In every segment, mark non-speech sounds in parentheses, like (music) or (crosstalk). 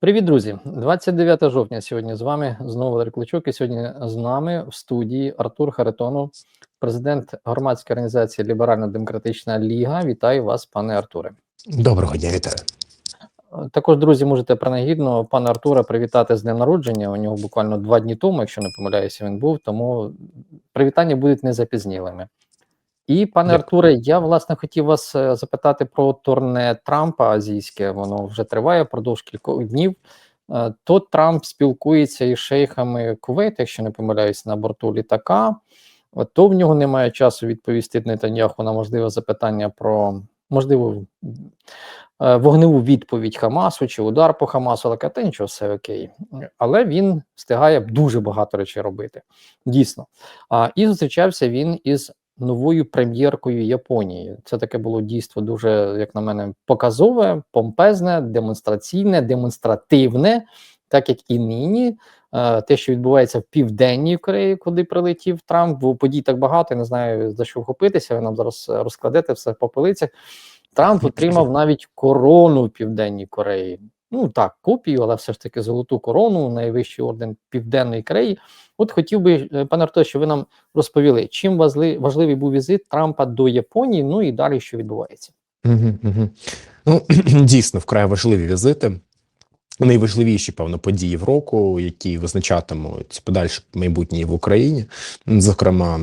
Привіт, друзі! 29 жовтня сьогодні з вами знову Валерій Кличук. І сьогодні з нами в студії Артур Харитонов, президент громадської організації Ліберально-Демократична Ліга. Вітаю вас, пане Артуре. Доброго дня, вітаю. Також, друзі, можете принагідно пана Артура привітати з днем народження. У нього буквально два дні тому, якщо не помиляюся, він був, тому привітання будуть незапізнілими. І, пане Дякую. Артуре, я власне хотів вас е, запитати про турне Трампа азійське. Воно вже триває впродовж кількох днів. Е, То Трамп спілкується із шейхами Кувейта, якщо не помиляюсь, на борту літака. От То в нього немає часу відповісти Нетаньяху на можливе запитання про можливу е, вогневу відповідь Хамасу чи удар по Хамасу, але каже, нічого, все окей. Але він встигає дуже багато речей робити. Дійсно. А, і зустрічався він із новою прем'єркою Японії. Це таке було дійство дуже, як на мене, показове, помпезне, демонстраційне, демонстративне, так як і нині. Е, Те, що відбувається в південній Кореї, куди прилетів Трамп, бо подій так багато, я не знаю за що вхопитися. Ви нам зараз розкладете все по полицях. Трамп отримав навіть корону в Південній Кореї. Ну так, копію, але все ж таки золоту корону, найвищий орден Південної Кореї. От хотів би, е, пане Арто, що ви нам розповіли, чим важливий був візит Трампа до Японії, ну і далі що відбувається. Ну, (clears throat) дійсно, вкрай важливі візити. Найважливіші, певно, події в року, які визначатимуть подальше майбутнє в Україні. Зокрема,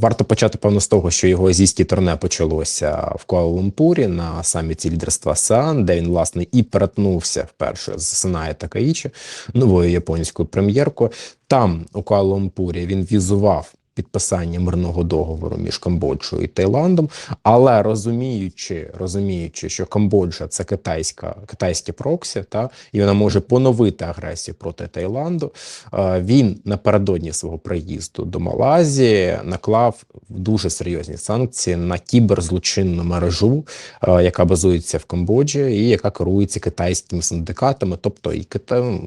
варто почати певно з того, що його азійське турне почалося в Куала-Лумпурі на саміті лідерства САН, де він власне і перетнувся вперше з Синає Такаїчі, новою японською прем'єркою. Там у Куала-Лумпурі він візував підписання мирного договору між Камбоджою і Таїландом, але розуміючи, розуміючи, що Камбоджа це китайська китайське проксі, та і вона може поновити агресію проти Таїланду. е, Він напередодні свого приїзду до Малайзії наклав дуже серйозні санкції на кіберзлочинну мережу, е, яка базується в Камбоджі, і яка керується китайськими синдикатами, тобто і Китай.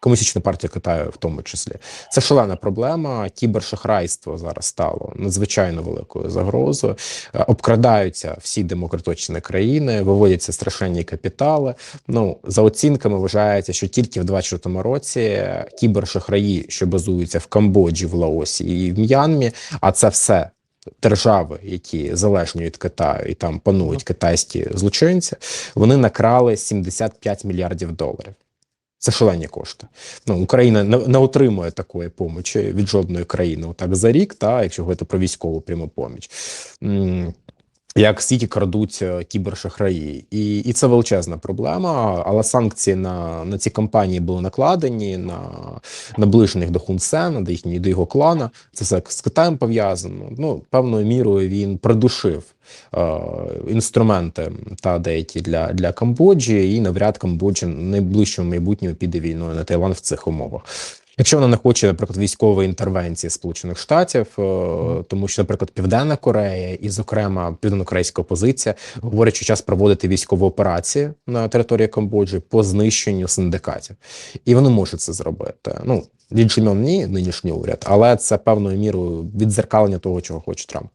Комуністична партія Китаю, в тому числі, це шалена проблема. Кібершахрайство зараз стало надзвичайно великою загрозою. Е, Обкрадаються всі демократичні країни, виводяться страшенні капітали. Ну за оцінками вважається, що тільки в 2024 році кібершахраї, що базуються в Камбоджі, в Лаосі і в М'янмі, а це все. Держави, які залежні від Китаю, і там панують китайські злочинці, вони накрали 75 мільярдів доларів. Це шалені кошти. Ну, Україна не, отримує такої помочі від жодної країни отак за рік, та якщо говорити про військову пряму поміч. Як стільки крадуть е, кібершахраї, і, і це величезна проблема. Але санкції на, на ці компанії були накладені на наближених до Хун Сена, до їхнього до його клана. Це все з Китаєм пов'язано. Ну певною мірою він придушив е, інструменти та деякі для, для Камбоджі, і навряд Камбоджа в найближчому майбутньому піде війною на Таїланд в цих умовах. Якщо вона не хоче, наприклад, військової інтервенції Сполучених Штатів, е, тому що, наприклад, Південна Корея і, зокрема, південнокорейська опозиція говорять, що час проводити військову операцію на території Камбоджі по знищенню синдикатів, і вони можуть це зробити. Ну Чжемьон ні, нинішній уряд, але це певною мірою віддзеркалення того, чого хоче Трамп.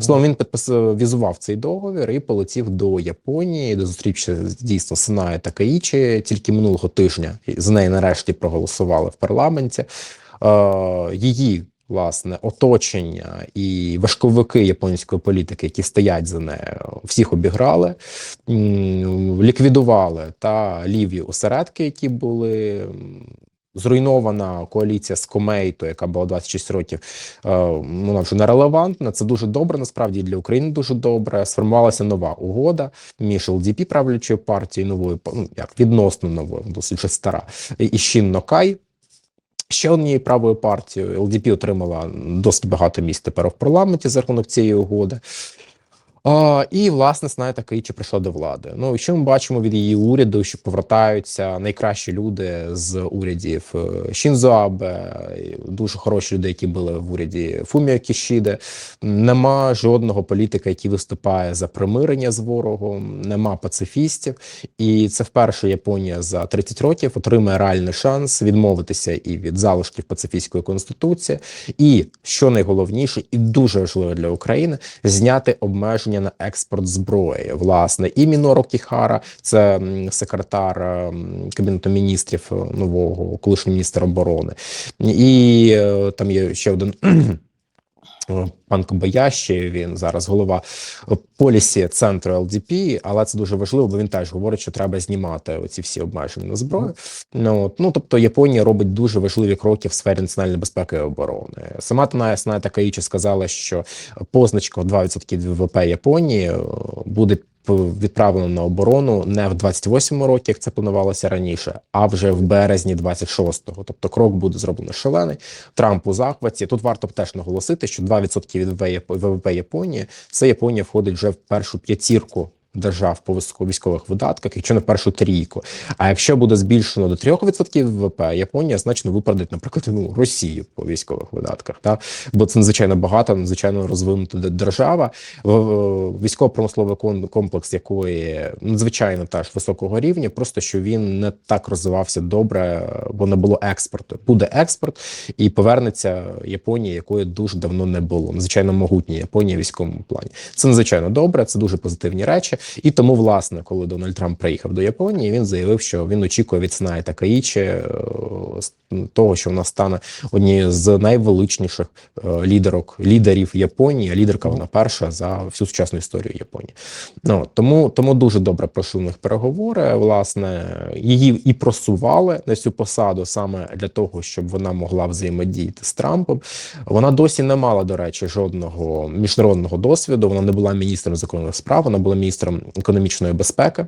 Словом, він підписав візував цей договір і полетів до Японії, де зустрівся дійсно Синає Такаїчі. Тільки минулого тижня за неї нарешті проголосували в парламенті. Е, її власне оточення і важковики японської політики, які стоять за нею, всіх обіграли, ліквідували та ліві осередки, які були. Зруйнована коаліція з Комейто, яка була 26 років, е, вона вже нерелевантна. Це дуже добре. Насправді для України дуже добре. Сформувалася нова угода між ЛДП, правлячою партією, новою ну, як відносно новою, досить вже стара, і Шін Нокай. Ще однією правою партією ЛДП отримала досить багато місць тепер в парламенті за рахунок цієї угоди. А, і власне знаєте, Каїчі прийшла до влади. Ну що ми бачимо від її уряду, що повертаються найкращі люди з урядів е, Шінзо Абе, дуже хороші люди, які були в уряді Фуміо Кішіде. Нема жодного політика, який виступає за примирення з ворогом, нема пацифістів, і це вперше Японія за 30 років отримає реальний шанс відмовитися і від залишків пацифістської конституції, і що найголовніше, і дуже важливо для України зняти обмеження обмеження на експорт зброї. Власне, і Міноро Кіхара, це секретар ем, кабінету міністрів е, нового, колишній міністр оборони, і е, там є ще один. Е, Пан Кобаящі, він зараз голова полісі центру ЛДП, але це дуже важливо, бо він теж говорить, що треба знімати оці всі обмеження на зброю. Ну, от, ну тобто Японія робить дуже важливі кроки в сфері національної безпеки і оборони. Сама Тана Сна Такаїчі сказала, що позначка 2% від ВВП Японії е, буде п- відправлена на оборону не в 28-му році, як це планувалося раніше, а вже в березні 26-го. Тобто крок буде зроблений шалений. Трамп у захваті. Тут варто б теж наголосити, що 2% від ВВП Японії це Японія входить вже в першу п'ятірку. Держав по військових видатках, якщо не першу трійку. А якщо буде збільшено до 3% ВВП, Японія значно виправдить, наприклад, ну Росію по військових видатках. Та бо це надзвичайно багато, надзвичайно розвинута держава, військово-промисловий комплекс якої надзвичайно теж високого рівня, просто що він не так розвивався добре, бо не було експорту. Буде експорт і повернеться Японія, якої дуже давно не було. Надзвичайно могутня Японія в військовому плані. Це надзвичайно добре, це дуже позитивні речі. І тому, власне, коли Дональд Трамп приїхав до Японії, він заявив, що він очікує від Снаї Такаїчі е, того, що вона стане однією з найвеличніших е, лідерок лідерів Японії. А лідерка вона перша за всю сучасну історію Японії. Ну тому, тому дуже добре пройшли у них переговори. Власне, її і просували на цю посаду саме для того, щоб вона могла взаємодіяти з Трампом. Вона досі не мала, до речі, жодного міжнародного досвіду. Вона не була міністром закордонних справ, вона була міністром економічної безпеки.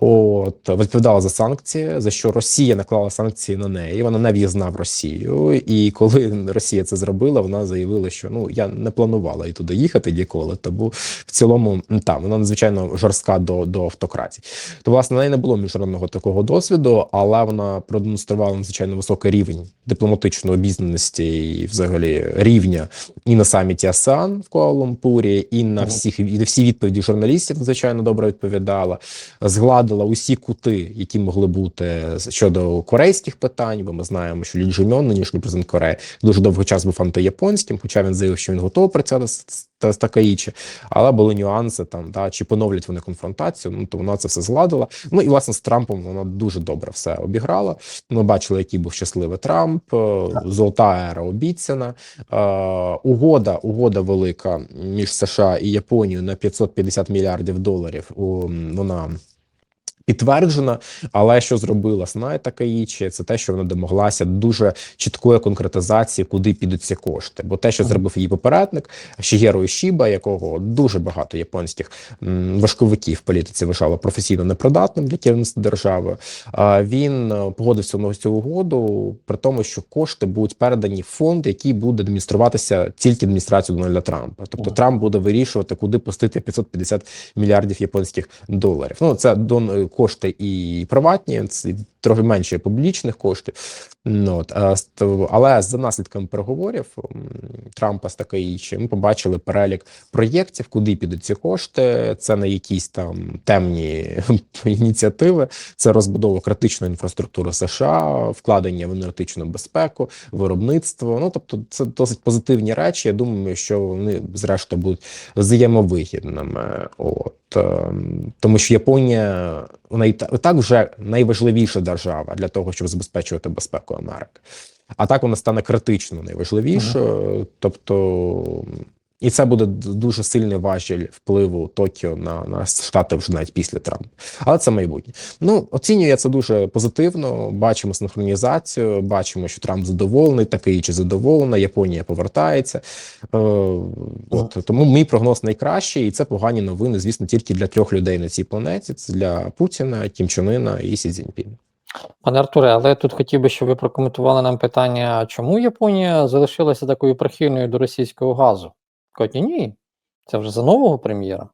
От відповідала за санкції, за що Росія наклала санкції на неї. Вона не в'їзна в Росію. І коли Росія це зробила, вона заявила, що ну я не планувала і туди їхати ніколи. Тому в цілому там вона надзвичайно жорстка до, до автократії. То власне в неї не було міжнародного такого досвіду, але вона продемонструвала надзвичайно високий рівень дипломатичної обізнаності і взагалі рівня і на саміті АСЕАН в Куала-Лумпурі, і на всіх і всі відповіді журналістів надзвичайно добре відповідала згладила усі кути, які могли бути щодо корейських питань. Бо ми знаємо, що Лі Джуньон, нинішній президент Кореї, дуже довгий час був антияпонським, хоча він заявив, що він готовий працювати з, з, з Такаїчі, але були нюанси там, да, чи поновлять вони конфронтацію. Ну то вона це все згладила. Ну і власне з Трампом вона дуже добре все обіграла. Ми бачили, який був щасливий Трамп, е, золота ера обіцяна. Е, угода, угода велика між США і Японією на 550 мільярдів доларів. У, вона підтверджена, але що зробила Снай Такаїчі, це те, що вона домоглася дуже чіткої конкретизації, куди підуть ці кошти. Бо те, що зробив її попередник Шігеро Ішіба, якого дуже багато японських важковиків в політиці вважало професійно непридатним для керівництва держави. Він е, погодився на цю угоду, при тому, що кошти будуть передані в фонд, який буде адмініструватися тільки адміністрацією Дональда Трампа. Тобто Трамп буде вирішувати, куди пустити 550 мільярдів японських доларів. Ну це дон кошти і приватні, це трохи менше публічних коштів. Ну, от, але за наслідками переговорів Трампа з Такаїчі ми побачили перелік проєктів, куди підуть ці кошти. Це не якісь там темні (laughs) ініціативи, це розбудова критичної інфраструктури США, вкладення в енергетичну безпеку, виробництво. Ну тобто, це досить позитивні речі. Я думаю, що вони зрештою будуть взаємовигідними. От тому, що Японія вона і так вже найважливіша держава для того, щоб забезпечувати безпеку Америки. А так вона стане критично найважливішою. Тобто, і це буде дуже сильний важіль впливу Токіо на, на штати вже навіть після Трампа. Але це майбутнє. Ну оцінюю я це дуже позитивно. Бачимо синхронізацію, бачимо, що Трамп задоволений, такий чи задоволена. Японія повертається. Е, от тому мій прогноз найкращий, і це погані новини, звісно, тільки для трьох людей на цій планеті: це для Путіна, Кім Чен Іна і Сі Цзіньпіна. Пане Артуре, але тут хотів би, щоб ви прокоментували нам питання, чому Японія залишилася такою прихильною до російського газу? Кажуть, ні, це вже за нового прем'єра.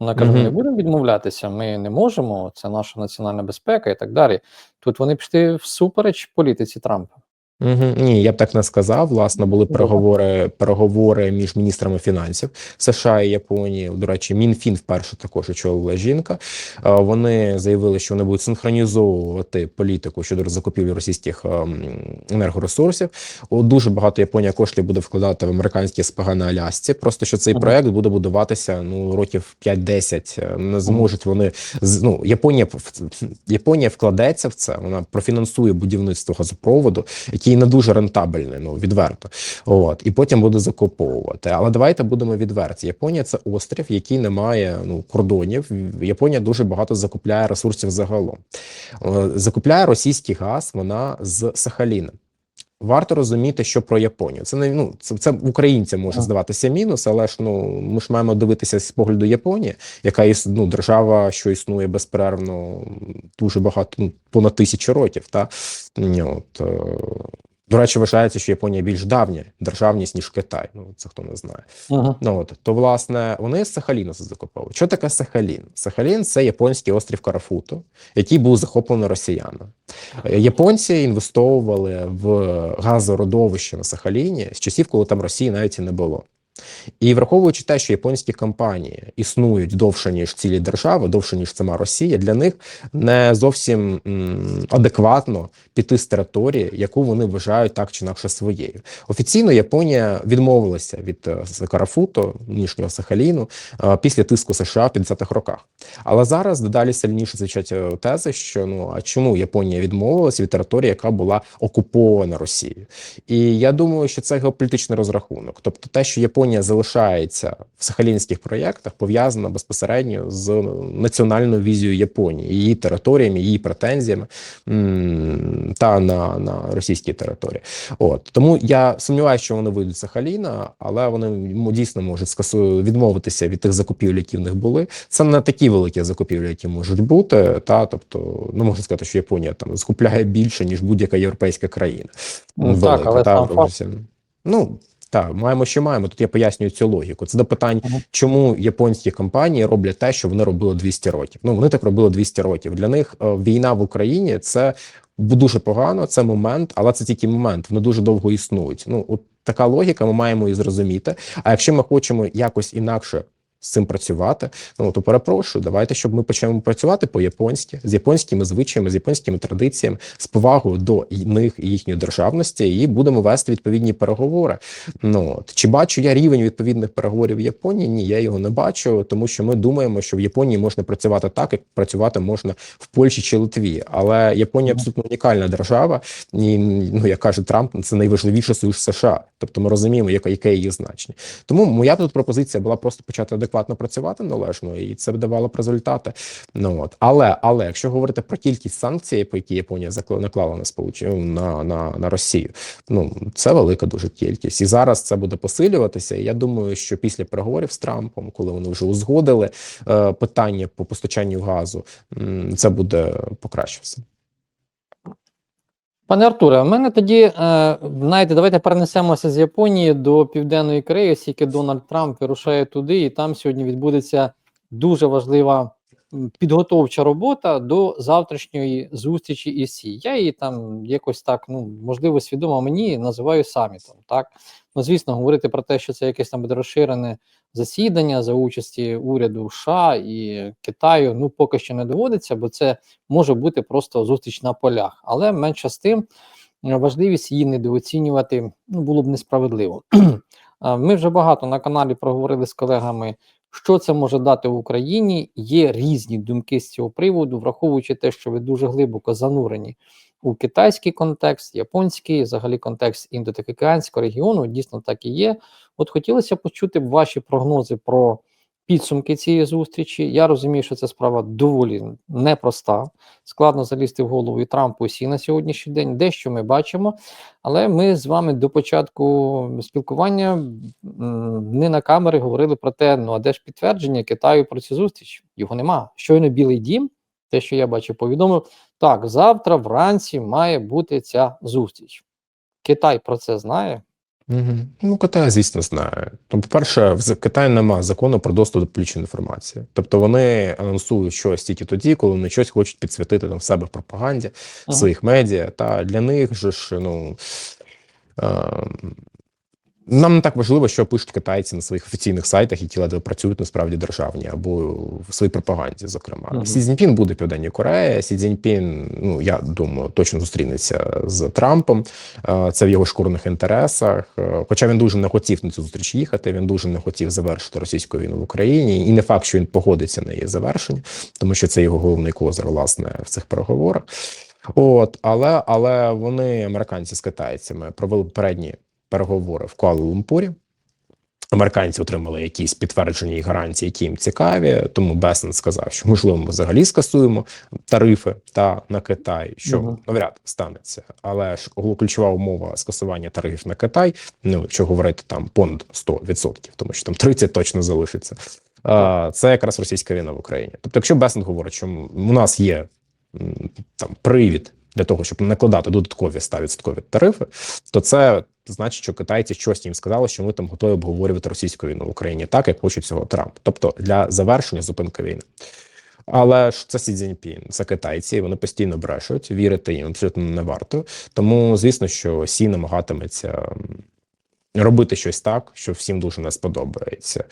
Вона каже: ми не будемо відмовлятися, ми не можемо, це наша національна безпека і так далі. Тут вони пішли всупереч політиці Трампа. Угу. Ні, я б так не сказав. Власне, були переговори, переговори між міністрами фінансів США і Японії. До речі, Мінфін вперше також очолила жінка. Е, Вони заявили, що вони будуть синхронізовувати політику щодо закупівлі російських ем, енергоресурсів. О, Дуже багато Японія коштів буде вкладати в американські СПГ на Алясці. Просто що цей проект буде будуватися ну років 5-10. Е, Не зможуть вони ну Японія Японія вкладеться в це. Вона профінансує будівництво газопроводу, який не дуже рентабельний, ну відверто. От і потім буде закуповувати. Але давайте будемо відверті. Японія це острів, який не має ну кордонів. Японія дуже багато закупляє ресурсів загалом. Е, Закупляє російський газ. Вона з Сахаліна. Варто розуміти, що про Японію. Це не ну це, це українцям може здаватися мінус, але ж ну ми ж маємо дивитися з погляду Японії, яка іс, ну, держава, що існує безперервно дуже багато, ну понад тисячу років. Та Ні, от, е, до речі, вважається, що Японія більш давня державність ніж Китай. Ну це хто не знає. Ага. Ну от то власне вони з Сахаліна закуповують. Що таке Сахалін? Сахалін це японський острів Карафуту, який був захоплений росіянами. Е, Японці інвестовували в газородовище на Сахаліні з часів, коли там Росії навіть і не було. І враховуючи те, що японські компанії існують довше ніж цілі держави, довше ніж сама Росія, для них не зовсім адекватно піти з території, яку вони вважають так чи інакше своєю. Офіційно Японія відмовилася від е, Карафуто, нинішнього Сахаліну, е, після тиску США в 50-х роках. Але зараз дедалі сильніше звучать е, тези, що ну а чому Японія відмовилася від території, яка була окупована Росією? І я думаю, що це геополітичний розрахунок. Тобто, те, що Японія залишається в сахалінських проєктах, пов'язано безпосередньо з національною візією Японії, її територіями, її претензіями та на, на російській території. От тому я сумніваюся, що вони вийдуть з Сахаліна, але вони дійсно можуть скасу відмовитися від тих закупівель, які в них були. Це не такі великі закупівлі, які можуть бути. Та тобто, не можна сказати, що Японія там закупляє більше ніж будь-яка європейська країна. Ну, так, але та, сам факт. Ну так, маємо, що маємо. Тут я пояснюю цю логіку. Це до питань, Мгм. чому японські компанії роблять те, що вони робили 200 років. Ну вони так робили 200 років. Для них е, війна в Україні це дуже погано. Це момент, але це тільки момент. Вони дуже довго існують. Ну от така логіка. Ми маємо її зрозуміти. А якщо ми хочемо якось інакше. З цим працювати, ну то перепрошую. Давайте, щоб ми почнемо працювати по-японськи з японськими звичаями, з японськими традиціями, з повагою до них і їхньої державності, і будемо вести відповідні переговори. Ну от. чи бачу я рівень відповідних переговорів в Японії? Ні, я його не бачу, тому що ми думаємо, що в Японії можна працювати так, як працювати можна в Польщі чи Литві. Але Японія абсолютно унікальна держава, і ну як каже Трамп, це найважливіше союз США. Тобто ми розуміємо, яке, її значення. Тому моя тут пропозиція була просто почати адекватно працювати належно, і це б давало б результати. Ну от але але якщо говорити про кількість санкцій, які Японія наклала на сполучення на, на, на Росію, ну це велика дуже кількість, і зараз це буде посилюватися. І я думаю, що після переговорів з Трампом, коли вони вже узгодили е, питання по постачанню газу, це буде покращуватися. Пане Артуре, в мене тоді, е, знаєте, давайте перенесемося з Японії до Південної Кореї, оскільки Дональд Трамп вирушає туди, і там сьогодні відбудеться дуже важлива підготовча робота до завтрашньої зустрічі ІСІ. Сі. Я її там якось так, ну можливо, свідомо мені називаю самітом. Так, ну звісно, говорити про те, що це якесь там буде розширене засідання за участі уряду США і Китаю, ну поки що не доводиться, бо це може бути просто зустріч на полях, але менше з тим е, важливість її недооцінювати ну, було б несправедливо. (clears throat) Ми вже багато на каналі проговорили з колегами, що це може дати в Україні. Є різні думки з цього приводу, враховуючи те, що ви дуже глибоко занурені у китайський контекст, японський, взагалі контекст індотихоокеанського регіону, дійсно так і є. От хотілося почути ваші прогнози про підсумки цієї зустрічі. Я розумію, що ця справа доволі непроста. Складно залізти в голову і Трампу і Сі на сьогоднішній день. Дещо ми бачимо, але ми з вами до початку спілкування не на камери говорили про те, ну а де ж підтвердження Китаю про цю зустріч? Його нема. Щойно Білий Дім, те, що я бачив, повідомив, так, завтра вранці має бути ця зустріч. Китай про це знає. Угу. Ну, Китай, звісно, знає. Ну, по-перше, в Китаї немає закону про доступ до публічної інформації. Тобто вони анонсують щось тільки тоді, коли вони щось хочуть підсвітити там в себе в пропаганді, в Ага. своїх медіа. Та для них же ж, ну. Е, нам не так важливо, що пишуть китайці на своїх офіційних сайтах, які ледве працюють насправді державні або в своїй пропаганді. Зокрема, Мгм. Сі Цзіньпін буде в Південній Кореї. Сі Цзіньпін, ну я думаю, точно зустрінеться з Трампом. Е, Це в його шкурних інтересах. Е, Хоча він дуже не хотів на цю зустріч їхати. Він дуже не хотів завершити російську війну в Україні, і не факт, що він погодиться на її завершення, тому що це його головний козир, власне, в цих переговорах. От, але але вони, американці з китайцями, провели попередні переговори в Куала-Лумпурі. Американці отримали якісь підтвердження і гарантії, які їм цікаві. Тому Бесен сказав, що можливо ми взагалі скасуємо тарифи та на Китай, що Мгм. навряд станеться. Але ж ключова умова скасування тарифів на Китай. Ну якщо говорити там понад 100%, тому що там 30 точно залишиться. А, це якраз російська війна в Україні. Тобто, якщо Бесен говорить, що у нас є там привід для того, щоб накладати додаткові 100% тарифи, то це значить, що китайці щось їм сказали, що ми там готові обговорювати російську війну в Україні так, як хоче цього Трамп. Тобто для завершення зупинки війни. Але ж це Сі Цзіньпін, це китайці, вони постійно брешуть, вірити їм абсолютно не варто. Тому, звісно, що Сі намагатиметься робити щось так, що всім дуже не сподобається.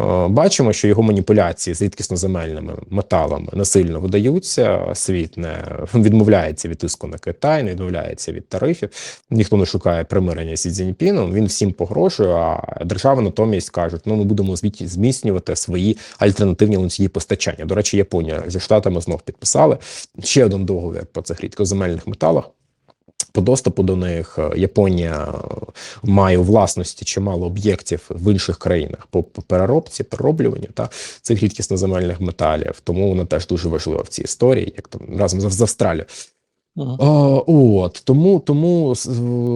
Е, Бачимо, що його маніпуляції з рідкісноземельними металами насильно видаються. Світ не відмовляється від тиску на Китай, не відмовляється від тарифів. Ніхто не шукає примирення зі Цзіньпіном, Він всім погрожує. А держави натомість кажуть: ну ми будемо зміцнювати свої альтернативні ланцюги постачання. До речі, Японія зі штатами знов підписали ще один договір по цих рідкоземельних металах. По доступу до них е, Японія має у власності чимало об'єктів в інших країнах по переробці, перероблюванню та цих рідкісноземельних металів. Тому вона теж дуже важлива в цій історії, як там разом з Австралією. Мгм. О, от тому тому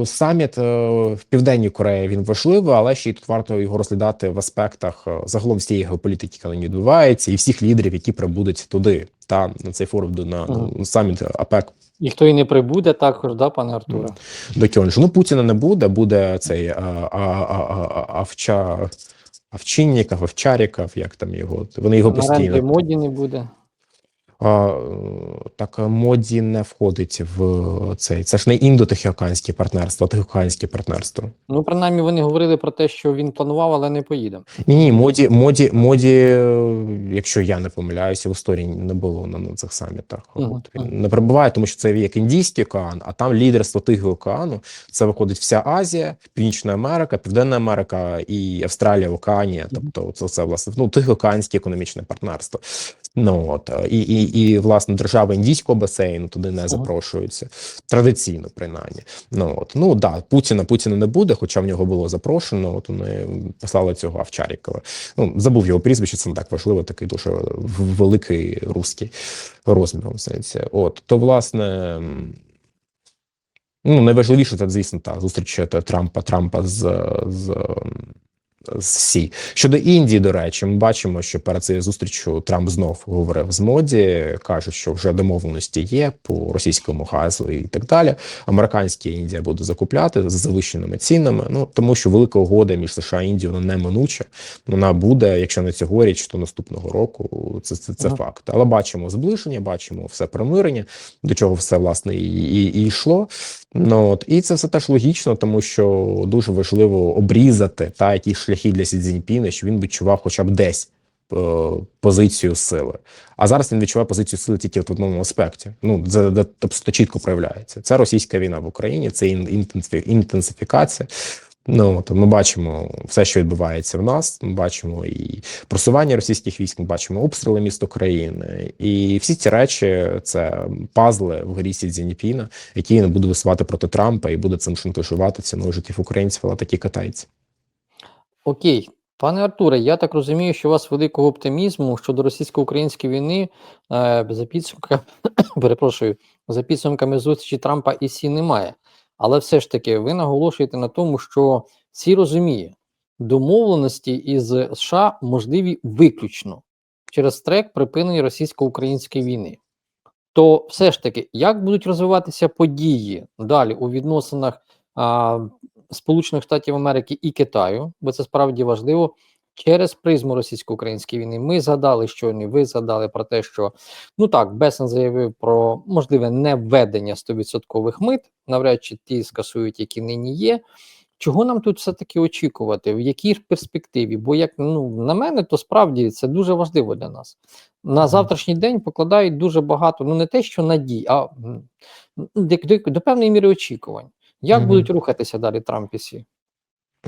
саміт е, в південній Кореї він важливий, але ще й тут варто його розглядати в аспектах е, загалом всієї геополітики, яка нині відбувається, і всіх лідерів, які прибудуть туди, та на цей форум до на, Ага. на саміт АПЕК І хто і не прибуде також, да, пане Артуре? до Кьонжу. Ну Путіна не буде, буде цей а, а, а, а, Авча. Авчинніков, Авчаріков, як там його. Вони його постійно. моді не буде. Е, так моді не входить в цей. Це ж не індотихоокеанське партнерство, а тихоокеанське партнерство. Ну, принаймні, вони говорили про те, що він планував, але не поїде. Ні, ні, моді, моді, моді, е, якщо я не помиляюся, в історії не було на, цих самітах. Мгм, От він не перебуває, тому що це як Індійський океан, а там лідерство Тихого океану. Це виходить вся Азія, Північна Америка, Південна Америка і Австралія, Океанія. Тобто, це, це власне ну тихоокеанське економічне партнерство. Ну от і, і, і власне держави індійського басейну туди не запрошуються традиційно, принаймні. Ну от ну да, Путіна Путіна не буде, хоча в нього було запрошено. От вони послали цього Авчарікова. Ну забув його прізвище, це не так важливо. Такий дуже великий русський розміром сенсі. От то власне. Ну, найважливіше це, звісно, та зустріч е, Трампа Трампа з, з, з Сі. Щодо Індії, до речі, ми бачимо, що перед цією зустрічю Трамп знов говорив з моді, каже, що вже домовленості є по російському газу і так далі. Американська Індія буде закупляти з завищеними цінами. Ну тому що велика угода між США і Індією вона неминуча. Вона буде, якщо не цьогоріч, то наступного року. Це це, це Ага. факт. Але бачимо зближення, бачимо все примирення, до чого все власне і, і, і йшло. Ну от і це все теж логічно, тому що дуже важливо обрізати та якісь шляхи для Сі Цзіньпіна, що він відчував хоча б десь е, позицію сили. А зараз він відчуває позицію сили тільки в одному аспекті. Ну це, абсолютно чітко проявляється. Це російська війна в Україні, це ін- інтенсифі- інтенсифікація. Ну от ми бачимо все, що відбувається в нас. Ми бачимо і просування російських військ, ми бачимо обстріли міст України, і всі ці речі це пазли в горі Сі Цзіньпіна, який не буде висувати проти Трампа і буде цим шантажувати ціною життів українців, але такі китайці. Окей, пане Артуре, я так розумію, що у вас великого оптимізму щодо російсько-української війни е, за підсумками, (coughs) перепрошую, за підсумками зустрічі Трампа і Сі немає. Але все ж таки, ви наголошуєте на тому, що Сі розуміє, домовленості із США можливі виключно через трек припинення російсько-української війни. То все ж таки, як будуть розвиватися події далі у відносинах а, Сполучених Штатів Америки і Китаю, бо це справді важливо. Через призму російсько-української війни ми згадали щойно, ви згадали про те, що ну так, Бесен заявив про можливе невведення 100% мит, навряд чи ті скасують, які нині є. Чого нам тут все-таки очікувати? В якій ж перспективі? Бо як ну на мене, то справді це дуже важливо для нас. На завтрашній день покладають дуже багато, ну не те, що надій, а до, до, до певної міри очікувань. Як Мгм. будуть рухатися далі Трамп і Сі? М,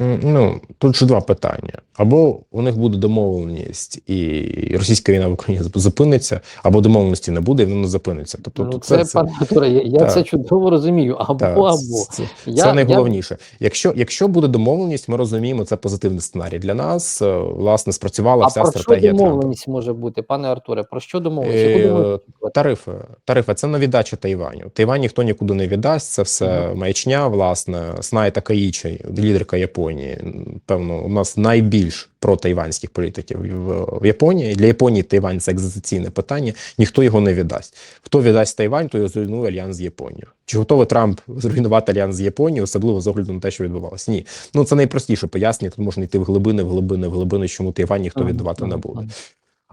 Ну, тут ж два питання: або у них буде домовленість, і російська війна в Україні зупиниться, або домовленості не буде, і воно не зупиниться. Тобто, ну, тут це, пане Артуре, я, я це чудово розумію. Або Так, або. Це, Я- це найголовніше. Якщо, якщо буде домовленість, ми розуміємо, це позитивний сценарій для нас. Е, Власне, спрацювала А вся про що стратегія Трампа. домовленість може бути, пане Артуре? Про що домовленість? Е. Тарифи, тарифи це на віддача Тайваню. Тайвань ніхто нікуди не віддасть. Це все маячня. Власне, Сная Такаїчі, лідерка Японії. М, Певно, у нас найбільш протайванських політиків в, в Японії. Для Японії Тайвань це екзистенційне питання. Ніхто його не віддасть. Хто віддасть Тайвань, той зруйнує альянс з Японією. Чи готовий Трамп зруйнувати альянс з Японією, особливо з огляду на те, що відбувалося? Ні, ну це найпростіше пояснення. Тут можна йти в глибини, в глибини, в глибини, чому Тайвань ніхто віддавати не буде.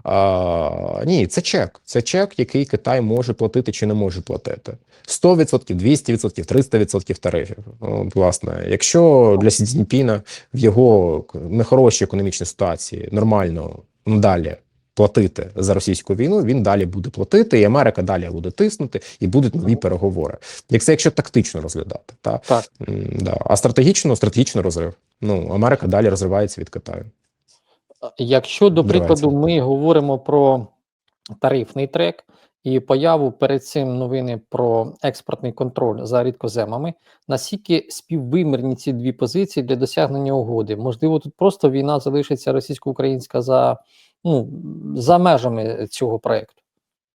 А, ні, це чек. Це чек, який Китай може платити чи не може платити. 100%, 200%, 300% тарифів. От, власне, якщо для Сі Цзіньпіна в його нехорошій економічній ситуації нормально надалі платити за російську війну, він далі буде платити, і Америка далі буде тиснути, і будуть нові переговори. Як це якщо тактично розглядати, та Так. Да. а стратегічно, стратегічно розрив. Ну Америка далі розривається від Китаю. Якщо, до прикладу, ми говоримо про тарифний трек і появу перед цим новини про експортний контроль за рідкоземами, наскільки співвимірні ці дві позиції для досягнення угоди? Можливо, тут просто війна залишиться російсько-українська за, ну, за межами цього проекту.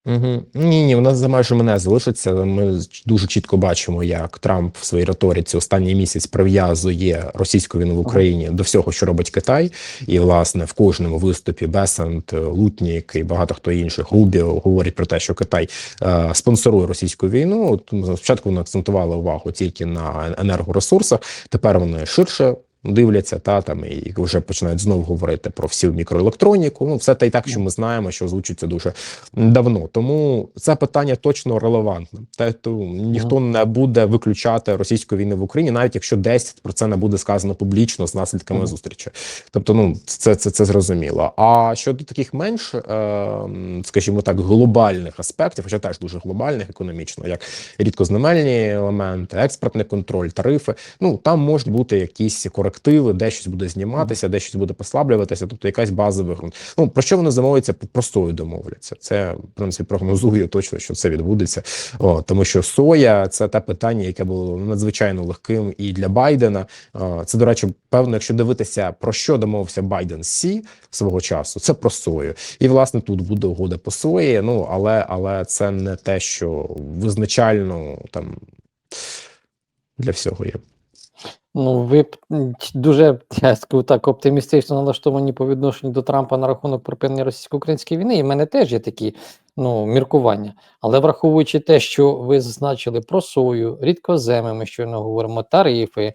Угу. Ні, ні, вона за майже мене залишиться. Ми дуже чітко бачимо, як Трамп в своїй риториці останній місяць прив'язує російську війну в Україні до всього, що робить Китай, і власне в кожному виступі Бесент, Лутнік і багато хто інших Рубіо говорять про те, що Китай е, спонсорує російську війну. От спочатку вони акцентували увагу тільки на енергоресурсах. Тепер вони ширше. Дивляться та там і вже починають знову говорити про всю мікроелектроніку. Ну, все те й так, що ми знаємо, що озвучується дуже давно. Тому це питання точно релевантне. Тобто ніхто не буде виключати російської війни в Україні, навіть якщо 10 про це не буде сказано публічно з наслідками Мгм. зустрічі. Тобто, ну це, це, це зрозуміло. А щодо таких менш, е, скажімо так, глобальних аспектів, хоча теж дуже глобальних економічно, як рідкознемельні елементи, експортний контроль, тарифи. Ну там можуть бути якісь корективи, де щось буде зніматися, де щось буде послаблюватися, тобто якась базовий ґрунт. Ну про що вони замовляться? Простою домовляться. Це в принципі прогнозує точно, що це відбудеться. О, тому що соя це те питання, яке було надзвичайно легким і для Байдена. О, це до речі, певно, якщо дивитися про що домовився Байден Сі свого часу, це про сою. І власне тут буде угода по сої. Ну але але це не те, що визначально там для всього є. Ну, ви дуже я скажу так оптимістично налаштовані по відношенню до Трампа на рахунок припинення російсько-української війни. І в мене теж є такі ну, міркування. Але враховуючи те, що ви зазначили про сою, рідкоземи, ми щойно говоримо, тарифи,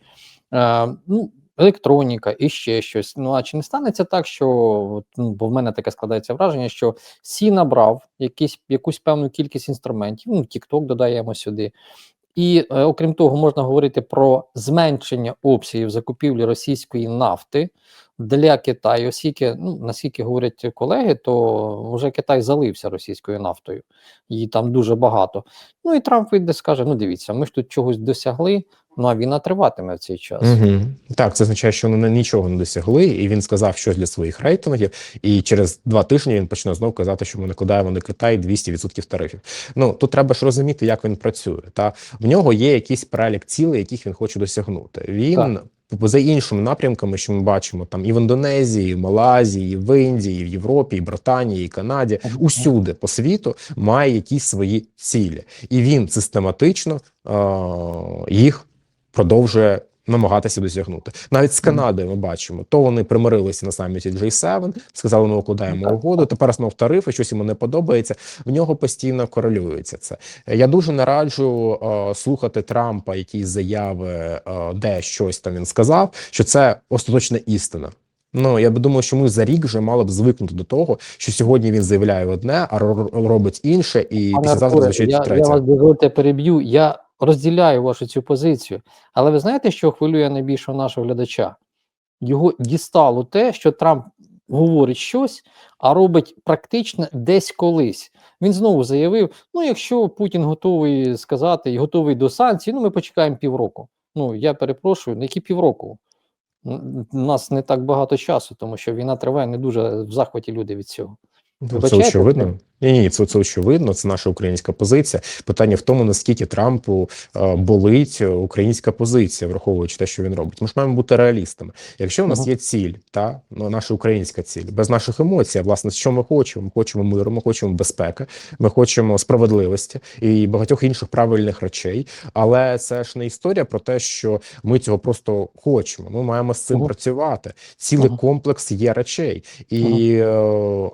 е, ну, електроніка і ще щось. Ну а чи не станеться так, що ну, бо в мене таке складається враження, що Сі набрав якісь, якусь певну кількість інструментів, ну, TikTok додаємо сюди. І е, окрім того, можна говорити про зменшення обсягів закупівлі російської нафти для Китаю, оскільки, ну наскільки говорять колеги, то вже Китай залився російською нафтою, її там дуже багато. Ну і Трамп вийде скаже: ну дивіться, ми ж тут чогось досягли. Ну а війна триватиме в цей час. Угу. Так, це означає, що вони нічого не досягли, і він сказав щось для своїх рейтингів. І через два тижні він почне знову казати, що ми накладаємо на Китай 200% тарифів. Ну тут треба ж розуміти, як він працює. Та в нього є якийсь перелік цілей, яких він хоче досягнути. Він за іншими напрямками, що ми бачимо там і в Індонезії, і в Малайзії, і в Індії, і в Європі, і Британії, і Канаді, усюди по світу має якісь свої цілі, і він систематично е- їх продовжує намагатися досягнути. Навіть з Канадою ми бачимо, то вони примирилися на саміті G7, сказали, ми укладаємо угоду. Тепер знов тарифи, щось йому не подобається. В нього постійно корелюється це. Я дуже не раджу е, слухати Трампа, якісь заяви, е, де щось там він сказав, що це остаточна істина. Ну я би думаю, що ми за рік вже мали б звикнути до того, що сьогодні він заявляє одне, а ро- робить інше, і Пане післязавтра Артуре, звучить я, я вас дозвольте переб'ю. Я розділяю вашу цю позицію. Але ви знаєте, що хвилює найбільшого нашого глядача? Його дістало те, що Трамп говорить щось, а робить практично десь колись. Він знову заявив: ну, якщо Путін готовий сказати і готовий до санкцій, ну ми почекаємо півроку. Ну я перепрошую, на які півроку? У нас не так багато часу, тому що війна триває не дуже в захваті люди від цього. Ну, Це очевидно. Ні, ні, це, це очевидно. Це наша українська позиція. Питання в тому, наскільки Трампу е, болить е, українська позиція, враховуючи те, що він робить. Ми ж маємо бути реалістами. Якщо у нас є ціль, та ну, наша українська ціль, без наших емоцій, а, власне, що ми хочемо? Ми хочемо миру, ми хочемо безпеки, ми хочемо справедливості і багатьох інших правильних речей. Але це ж не історія про те, що ми цього просто хочемо. Ми маємо з цим Мгм. працювати. Цілий Мгм. комплекс є речей. І е,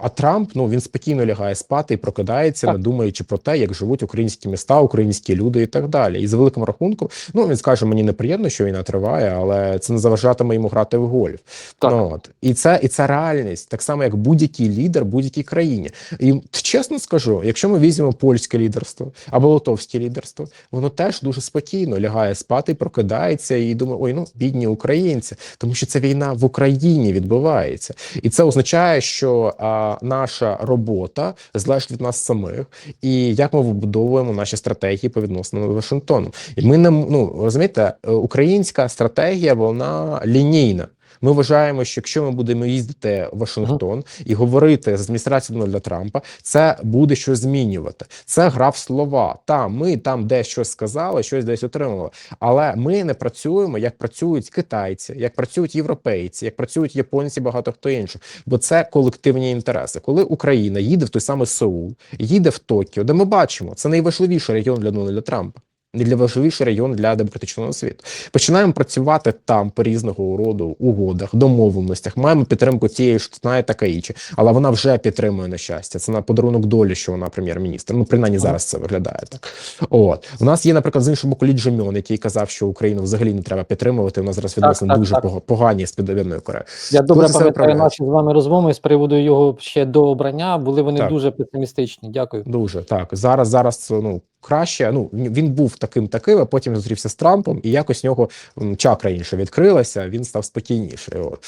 а Трамп ну він спокійно лягає спати і прокидається, Так. не думаючи про те, як живуть українські міста, українські люди і так далі. І за великим рахунком, ну він скаже, мені неприємно, що війна триває, але це не заважатиме йому грати в гольф. Так. Ну, от і це і це реальність, так само як будь-який лідер будь-якій країні. І чесно скажу, якщо ми візьмемо польське лідерство або литовське лідерство, воно теж дуже спокійно лягає спати, і прокидається і думає, ой, ну бідні українці, тому що ця війна в Україні відбувається, і це означає, що а, наша робота залежить від нас самих, і як ми вибудовуємо наші стратегії по відносинам до Вашингтону. І ми не ну розумієте, е, українська стратегія вона лінійна. Ми вважаємо, що якщо ми будемо їздити в Вашингтон і говорити з адміністрацією Дональда Трампа, це буде щось змінювати. Це гра в слова. Та ми там десь щось сказали, щось десь отримали. Але ми не працюємо як працюють китайці, як працюють європейці, як працюють японці, багато хто інших. Бо це колективні інтереси. Коли Україна їде в той самий Сеул, їде в Токіо, де ми бачимо, це найважливіший регіон для Дональда Трампа. Для важливіший регіон для демократичного світу. Починаємо працювати там по різного роду угодах, домовленостях. Маємо підтримку тієї ж знає Такаїчі, але вона вже підтримує на щастя. Це на подарунок долі, що вона прем'єр-міністр. Ну принаймні зараз це виглядає так. От у нас є, наприклад, з іншого боку Лі Джемьон, який казав, що Україну взагалі не треба підтримувати. У нас зараз відносини так, дуже так. погані з Південною Кореєю. Я добре пам'ятаю наші з вами розмови з приводу його ще до обрання. Були вони Так. дуже песимістичні. Дякую. Дуже так. Зараз зараз ну краще. Ну він був таким таким, а потім зустрівся з Трампом, і якось в нього чакра інша відкрилася. Він став спокійніший. От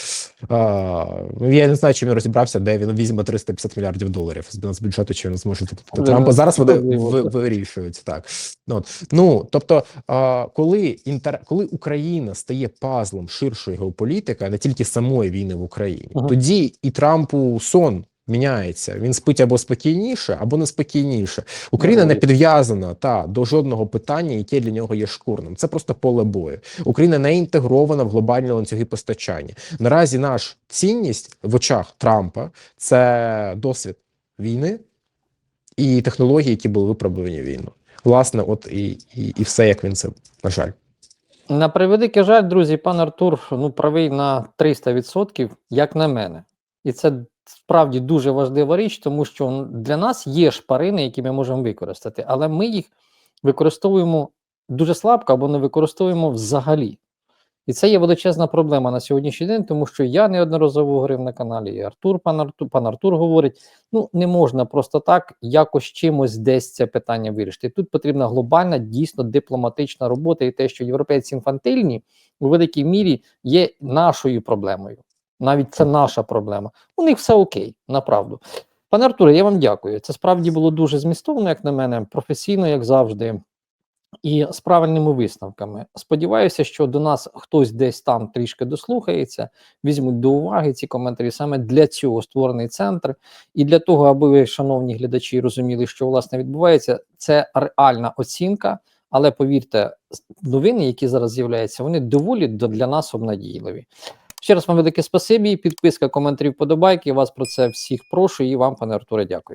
а, ну, я не знаю, чи він розібрався, де він візьме 350 мільярдів доларів з нацбюджету, чи він зможе Ну, Трампа. Зараз вони можливо, ви- так. вирішують так. Ну, от. ну тобто, а, коли інтер... коли Україна стає пазлом ширшої геополітики, а не тільки самої війни в Україні, Мгм. тоді і Трампу сон. Міняється, він спить або спокійніше, або неспокійніше. Україна не підв'язана та до жодного питання, яке для нього є шкурним. Це просто поле бою. Україна не інтегрована в глобальні ланцюги постачання. Наразі наш цінність в очах Трампа це досвід війни і технології, які були виправдані в війну. Власне, от і, і, і все, як він це на жаль. На превеликий жаль, друзі, пан Артур ну правий на 300%, як на мене, і це справді дуже важлива річ, тому що для нас є шпарини, які ми можемо використати, але ми їх використовуємо дуже слабко або не використовуємо взагалі. І це є величезна проблема на сьогоднішній день, тому що я неодноразово говорив на каналі, і Артур, пан Артур, пан Артур говорить: ну не можна просто так якось чимось десь це питання вирішити. Тут потрібна глобальна, дійсно дипломатична робота, і те, що європейці інфантильні у великій мірі є нашою проблемою. Навіть це наша проблема. У них все окей, направду. Пане Артуре, я вам дякую. Це справді було дуже змістовно, як на мене, професійно, як завжди і з правильними висновками. Сподіваюся, що до нас хтось десь там трішки дослухається, візьмуть до уваги ці коментарі. Саме для цього створений центр, і для того, аби ви, шановні глядачі, розуміли, що власне відбувається, це реальна оцінка. Але повірте, новини, які зараз з'являються, вони доволі до- для нас обнадійливі. Ще раз вам велике спасибі. Підписка, коментарі, вподобайки. Вас про це всіх прошу і вам, пане Артуре, дякую.